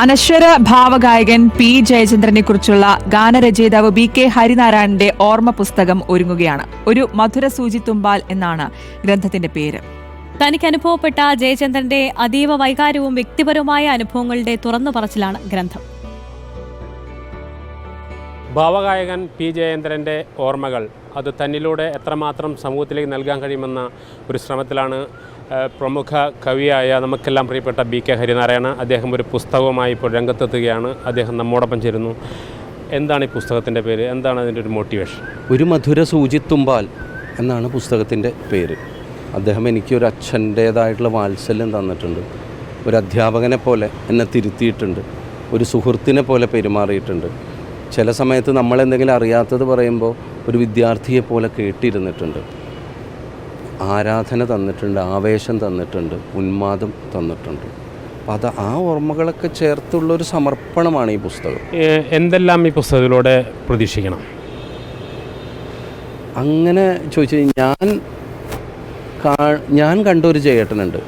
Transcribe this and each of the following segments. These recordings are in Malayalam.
അനശ്വര ഭാവഗായകൻ പി ജയചന്ദ്രനെ കുറിച്ചുള്ള ഗാനരചയിതാവ് ബി കെ ഹരിനാരായണന്റെ ഓർമ്മ പുസ്തകം ഒരുങ്ങുകയാണ്. ഒരു മധുര സൂചി തുമ്പാൽ എന്നാണ് ഗ്രന്ഥത്തിന്റെ പേര്. തനിക്ക് അനുഭവപ്പെട്ട ജയചന്ദ്രന്റെ അതീവ വൈകാരവും വ്യക്തിപരവുമായ അനുഭവങ്ങളുടെ തുറന്നു പറച്ചിലാണ് ഗ്രന്ഥം. ഭാവഗായകൻ പി ജയേന്ദ്രന്റെ ഓർമ്മകൾ അത് തന്നിലൂടെ എത്രമാത്രം സമൂഹത്തിലേക്ക് നൽകാൻ കഴിയുമെന്ന ഒരു ശ്രമത്തിലാണ് പ്രമുഖ കവിയായ നമുക്കെല്ലാം പ്രിയപ്പെട്ട ബി കെ ഹരിനാരായണ അദ്ദേഹം ഒരു പുസ്തകവുമായി ഇപ്പോൾ രംഗത്തെത്തുകയാണ്. അദ്ദേഹം നമ്മോടൊപ്പം ചേരുന്നു. എന്താണ് ഈ പുസ്തകത്തിന്റെ പേര്? എന്താണ് അതിന്റെ ഒരു മോട്ടിവേഷൻ ഒരു മധുര സൂചിത്തുമ്പാൽ എന്നാണ് പുസ്തകത്തിന്റെ പേര്. അദ്ദേഹം എനിക്ക് ഒരു അച്ഛന്റേതായിട്ടുള്ള വാത്സല്യം തന്നിട്ടുണ്ട്. ഒരു അധ്യാപകനെ പോലെ എന്നെ തിരുത്തിയിട്ടുണ്ട്. ഒരു സുഹൃത്തിനെ പോലെ പെരുമാറിയിട്ടുണ്ട്. ചില സമയത്ത് നമ്മളെന്തെങ്കിലും അറിയാത്തത് പറയുമ്പോൾ ഒരു വിദ്യാർത്ഥിയെ പോലെ കേട്ടിരുന്നിട്ടുണ്ട്. ആരാധന തന്നിട്ടുണ്ട് ആവേശം തന്നിട്ടുണ്ട് ഉന്മാദം തന്നിട്ടുണ്ട്. അപ്പം അത് ആ ഓർമ്മകളൊക്കെ ചേർത്തുള്ളൊരു സമർപ്പണമാണ് ഈ പുസ്തകം. എന്തെല്ലാം ഈ പുസ്തകത്തിലൂടെ പ്രതീക്ഷിക്കണം? അങ്ങനെ ചോദിച്ചു കഴിഞ്ഞാൽ ഞാൻ കാ- ഞാൻ കണ്ട ഒരു ജയേട്ടനുണ്ട്.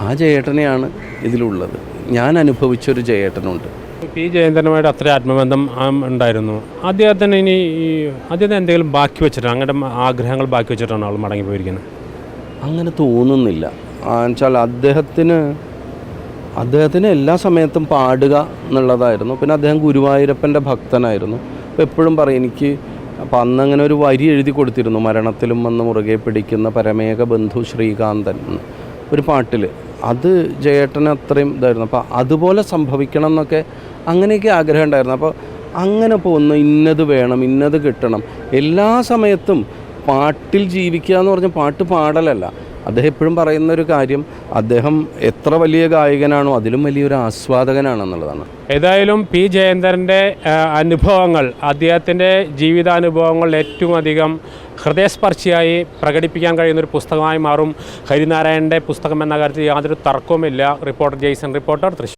ആ ജയേട്ടനെയാണ് ഇതിലുള്ളത്. ഞാൻ അനുഭവിച്ചൊരു ജയേട്ടനുണ്ട്. പി ജയേന്ദ്രനുമായിട്ട് അത്ര ആത്മബന്ധം ഉണ്ടായിരുന്നു. അദ്ദേഹത്തിന് ഇനി ഈ അദ്ദേഹം എന്തെങ്കിലും ബാക്കി വെച്ചിട്ടാണ് അങ്ങയുടെ ആഗ്രഹങ്ങൾ ബാക്കി വെച്ചിട്ടാണ് ആൾ മടങ്ങി പോയിരിക്കുന്നത് അങ്ങനെ തോന്നുന്നില്ല. എന്നുവെച്ചാൽ അദ്ദേഹത്തിന് അദ്ദേഹത്തിന് എല്ലാ സമയത്തും പാടുക എന്നുള്ളതായിരുന്നു. പിന്നെ അദ്ദേഹം ഗുരുവായൂരപ്പന്റെ ഭക്തനായിരുന്നു. അപ്പോൾ എപ്പോഴും പറയും എനിക്ക് അപ്പം അന്ന് അങ്ങനെ ഒരു വരി എഴുതി കൊടുത്തിരുന്നു മരണത്തിലും വന്ന് മുറുകെ പിടിക്കുന്ന പരമേക ബന്ധു ശ്രീകാന്തൻ ഒരു പാട്ടിൽ അത് ജയേട്ടന് അത്രയും ഇതായിരുന്നു. അപ്പോൾ അതുപോലെ സംഭവിക്കണം എന്നൊക്കെ അങ്ങനെയൊക്കെ ആഗ്രഹം ഉണ്ടായിരുന്നു. അപ്പോൾ അങ്ങനെ പോകുന്നു ഇന്നത് വേണം ഇന്നത് കിട്ടണം. എല്ലാ സമയത്തും പാട്ടിൽ ജീവിക്കുക എന്ന് പറഞ്ഞാൽ പാട്ട് പാടലല്ല. അദ്ദേഹം എപ്പോഴും പറയുന്ന ഒരു കാര്യം അദ്ദേഹം എത്ര വലിയ ഗായകനാണോ അതിലും വലിയൊരു ആസ്വാദകനാണെന്നുള്ളതാണ്. ഏതായാലും പി ജയേന്ദ്രന്റെ അനുഭവങ്ങൾ അദ്ദേഹത്തിന്റെ ജീവിതാനുഭവങ്ങൾ ഏറ്റവും അധികം ഹൃദയസ്പർശിയായി പ്രകടിപ്പിക്കാൻ കഴിയുന്ന ഒരു പുസ്തകമായി മാറും. ഹരിനാരായണന്റെ പുസ്തകം എന്ന കാര്യത്തിൽ യാതൊരു തർക്കവുമില്ല. Reporter Jaison reporter Thrissur.